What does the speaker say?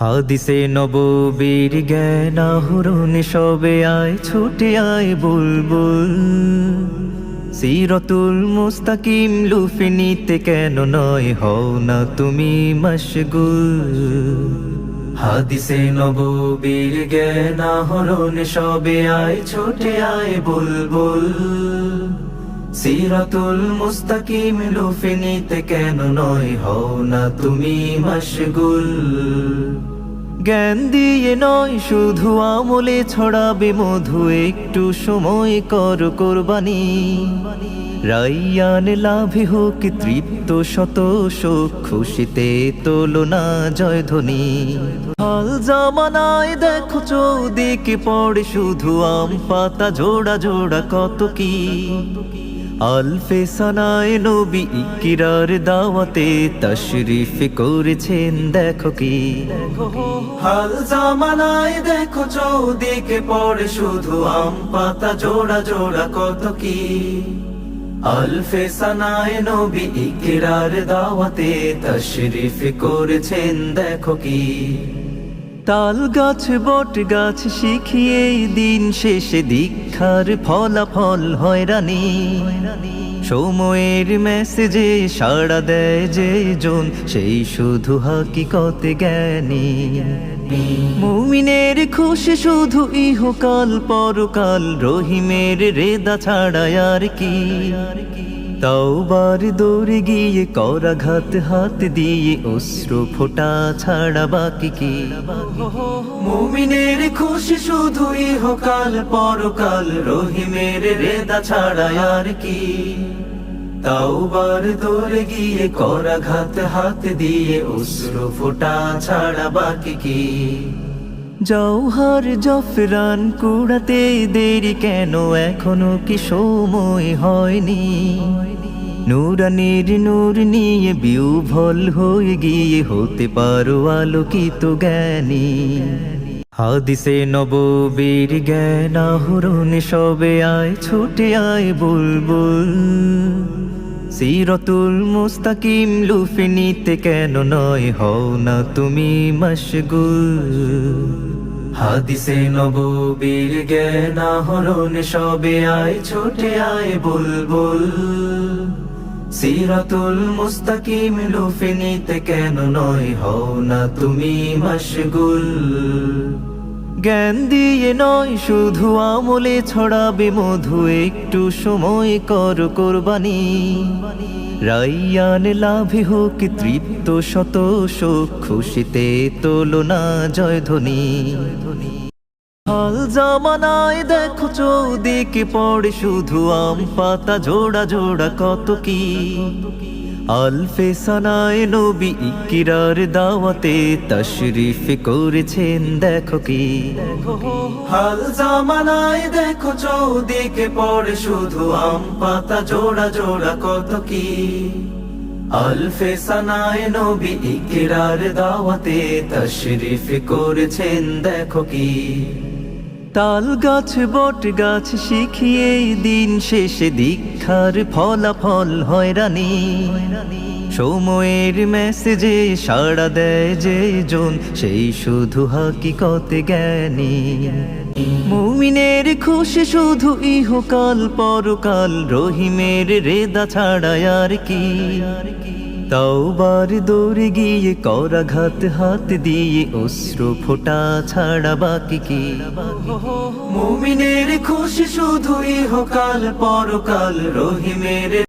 হাদিসে নববীর জ্ঞান আহরণ সবে আয়, ছুটে আয় বুলবুল। সিরতুল মুস্তাকিম লুফে নিতে কেন নয় হও না তুমি মশগুল। হাদিসে নববীর জ্ঞান আহরণ সবে আয়, ছুটে আয় বুলবুল। সিরাতুল মুস্তাকিম লুফে নিতে কেন নয় হও না তুমি মশগুল। জ্ঞান দিয়ে নয়, শুধু আমলে ছড়াবে মধু, একটু সময় কর কোরবানি। রাইয়ান লাভে হোক, তৃপ্ত শত শোক, খুশিতে তোলো না জয় ধ্বনি। হাল জামানায় দেখো চৌদিকে পড়ে, শুধু আম পাতা, জোড়া জোড়া কত কি? আলফে সানায় নবী ইকিরার দাওয়াতে তশরিফ করেছেন, দেখো কি। হাল জামানায় দেখো চৌদিকে পড়ে, শুধু আম পাতা জোড়া জোড়া, কত কি। আলফে সানায় নবী ইকিরার দাওয়াতে তশরিফ করেছেন, দেখো কি। তাল গাছ, বট গাছ শিখিয়ে দিন শেষে দীক্ষার ফলাফল হয়রানি সময়ের মেসেজে সাড়া দেয় যে জন, সেই শুধু হাকিকতে জ্ঞানী। মুমিনের খুশি শুধু ইহকাল, পরকাল রহিমের রেদা ছাড়া আর কি। তাওবার দৌড়ে গিয়ে করাঘাত হাত দিয়ে অশ্র ফোটা ছাড়া বাকি কি? মুমিনের খুশি শুধু ইহকাল পরকাল, রহিমের রেদা ছাড়া আর কি। তাওবার দৌড়ে গিয়ে করাঘাত হাত দিয়ে অশ্র ফোটা ছাড়া বাকি কি? জৌহর জফরান কুড়াতে দেরি কেন? এখনও কি সময় হয়নি? নুরানির নূর নিয়ে বিউভল হয়ে গিয়ে হতে পারো আলোকিত জ্ঞানী। হাদিসে নববীর জ্ঞান আহরণ সবে আয়, ছুটে আয় বুলবুল। সিরতুল মুস্তাকিম লুফে নিতে কেন নয় হও না তুমি মশগুল। হাদিসে নববীর জ্ঞান আহরণ সবে আয়, ছোটে আয় বুলবুল। সিরাতুল মুস্তাকিম লুফে নিতে কেন নয় হও না তুমি মশগুল। জ্ঞান দিয়ে নয়, শুধু আমলে ছড়াবে মধু, একটু সময় কর কোরবানি। রাইয়ান লাভে হোক তৃপ্ত শত শোক, খুশিতে তোলো না জয় ধ্বনি। হাল জামানায় দেখো চৌদিকে পড়ে শুধু আম পাতা, জোড়া জোড়া কত কি। আলফে সানায় নবী ইকিরার দাওয়াতে তশরিফ করেছেন, দেখো কি। হাল জামানায় দেখো চৌদিকে পড়ে শুধু আম পাতা জোড়া জোড়া, কত কি। আলফে সানায় নবী ইকিরার দাওয়াতে তশরিফ করেছেন, দেখো কি। তাল গাছ, বট গাছ, শিখিয়ে দিন শেষে দীক্ষার ফলাফল হয়রানি সময়ের মেসেজে সাড়া দেয় যে জন, সেই শুধু হাকিকতে জ্ঞানী। মুমিনের খুশি শুধু ইহকাল, পরকাল, রহিমের রেদা ছাড়া আর কি। তাওবার দৌড়ে গিয়ে করাঘাত হাত দিয়ে অস্ত্র ফোটা ছাড়া বাকি কি? মুমিনের খুশি শুধুই হকাল পরকাল রহিমের